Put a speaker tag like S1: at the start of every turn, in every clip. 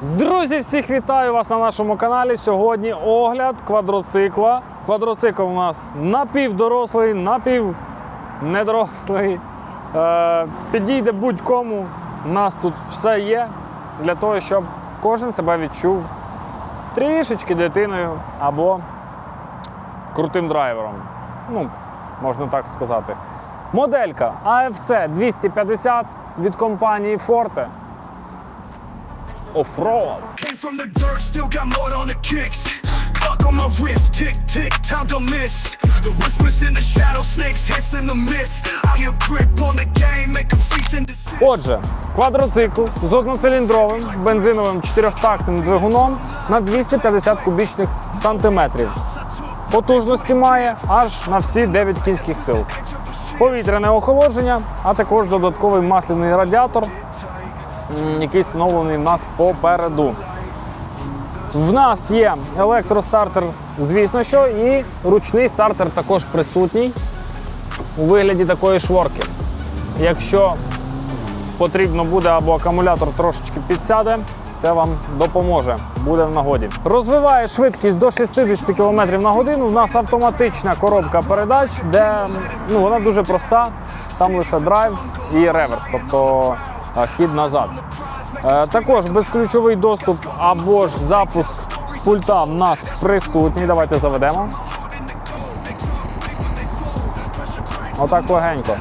S1: Друзі, всіх вітаю вас на нашому каналі. Сьогодні огляд квадроцикла. Квадроцикл у нас напівдорослий, напівнедорослий. Е, підійде будь-кому. У нас тут все є для того, щоб кожен себе відчув трішечки дитиною або крутим драйвером. Ну, можна так сказати. Моделька AFC 250 від компанії Forte. Offroad.
S2: Came from the dirt, still got more on the kicks. Clock on my wrist, tick tick, time to miss. The whispers in the shadow, snakes hiss in the mist. I hear grip on the game, make 'em cease and desist.
S1: Отже, квадроцикл з одноциліндровим бензиновим чотирьохтактним двигуном на 250 кубічних сантиметрів. Потужності має аж на всі 9 кінських сил. Повітряне охолодження, а також додатковий масляний радіатор, який встановлений в нас попереду. В нас є електростартер, звісно що, і ручний стартер також присутній у вигляді такої шворки. Якщо потрібно буде або акумулятор трошечки підсяде, це вам допоможе, буде в нагоді. Розвиває швидкість до 60 км на годину. У нас автоматична коробка передач, де ну, вона дуже проста. Там лише драйв і реверс, тобто хід назад. Е, Також безключовий доступ або ж запуск з пульта в нас присутній. Давайте заведемо. Отак легенько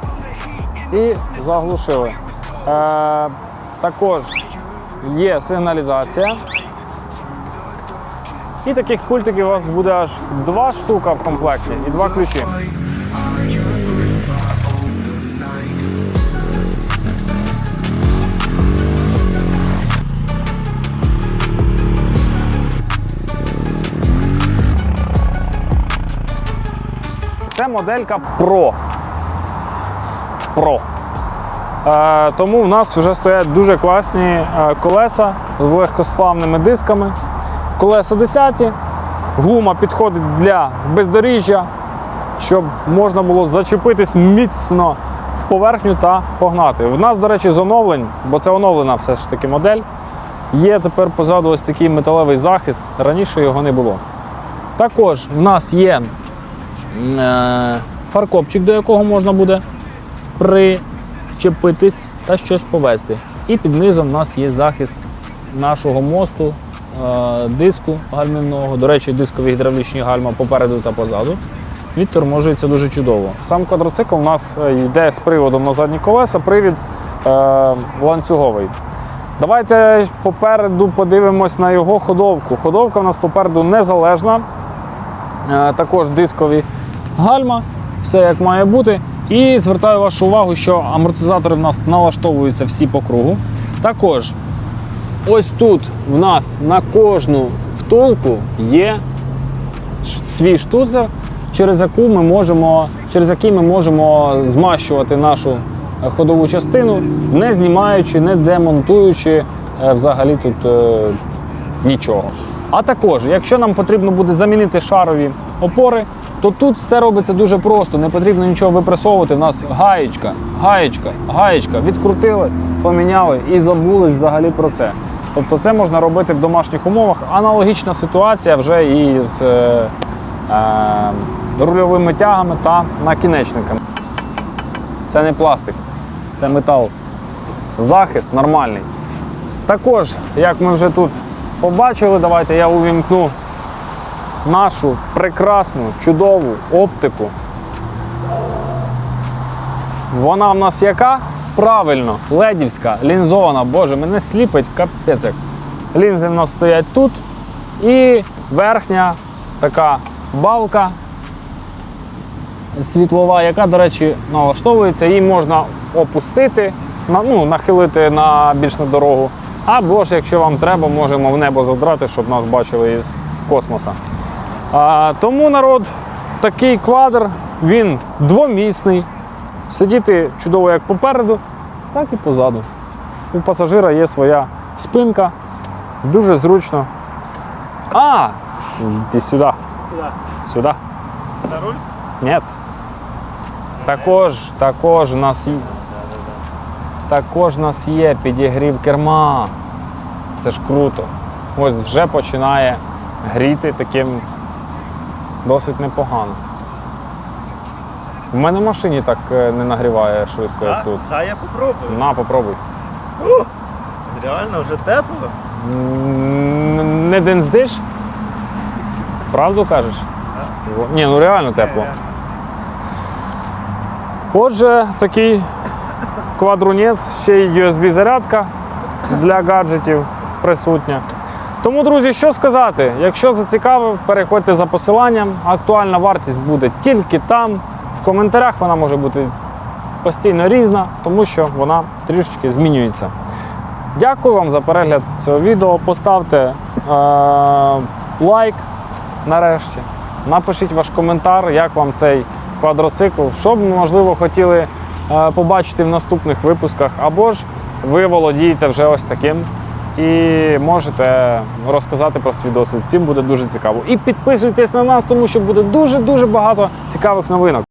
S1: і заглушили. Е, також є сигналізація. І таких пультиків у вас буде аж два штука в комплекті і два ключі. Це моделька Pro. Pro. Е, тому в нас вже стоять дуже класні е, колеса з легкосплавними дисками. Колеса 10, гума підходить для бездоріжжя, щоб можна було зачепитись міцно в поверхню та погнати. В нас, до речі, з оновлень, бо це оновлена все ж таки модель. Є тепер позаду ось такий металевий захист, раніше його не було. Також в нас є фаркопчик, до якого можна буде причепитись та щось повезти. І під низом у нас є захист нашого мосту, е, диску гальмівного. До речі, дискові гідравлічні гальма попереду та позаду. Відторможується дуже чудово. Сам квадроцикл у нас е, йде з приводом на задні колеса, привід е, ланцюговий. Давайте попереду подивимось на його ходовку. Ходовка у нас попереду незалежна. Е, також дискові гальма, все як має бути. І звертаю вашу увагу, що амортизатори в нас налаштовуються всі по кругу. Також ось тут в нас на кожну втулку є свій штуцер, через яку ми можемо, через який ми можемо змащувати нашу е, ходову частину, не знімаючи, не демонтуючи е, взагалі тут е, нічого. А також, якщо нам потрібно буде замінити шарові опори, то тут все робиться дуже просто, не потрібно нічого випресовувати. У нас гаєчка, гаєчка, гаєчка, відкрутили, поміняли і забули взагалі про це. Тобто це можна робити в домашніх умовах. Аналогічна ситуація вже і з е, е, рульовими тягами та накінечниками. Це не пластик, це метал. Захист нормальний. Також, як ми вже тут побачили, давайте я увімкну нашу прекрасну, чудову оптику. Вона в нас яка? Правильно, ледівська, лінзована. Боже, мене сліпить капець. Лінзи в нас стоять тут. І верхня така балка світлова, яка, до речі, налаштовується, її можна опустити, ну, нахилити на більш на дорогу. Або ж, якщо вам треба, можемо в небо задрати, щоб нас бачили із космоса. А, тому народ, такий квадр, він двомісний. Сидіти чудово як попереду, так і позаду. У пасажира є своя спинка, дуже зручно. А! Іди сюди. Сюди.
S3: За руль?
S1: Ні. Також, також у нас є. Також у нас є підігрів керма. це ж круто. Ось вже починає гріти таким досить непогано. В мене в машині так е, не нагріває швидко, як тут.
S3: Хай я попробую.
S1: На, попробуй.
S3: Реально вже тепло?
S1: М, Не денздиш? Правду кажеш? Ні, ну реально тепло.
S3: Е,
S1: Отже, такий квадрунець, ще й USB-зарядка для гаджетів присутня. Тому, друзі, що сказати? Якщо зацікавив, переходьте за посиланням. Актуальна вартість буде тільки там. В коментарях вона може бути постійно різна, тому що вона трішечки змінюється. Дякую вам за перегляд цього відео. Поставте е- лайк нарешті. Напишіть ваш коментар, як вам цей квадроцикл, що б, можливо, хотіли е, побачити в наступних випусках, або ж ви володієте вже ось таким і можете розказати про свій досвід. Цим буде дуже цікаво. І підписуйтесь на нас, тому що буде дуже-дуже багато цікавих новинок.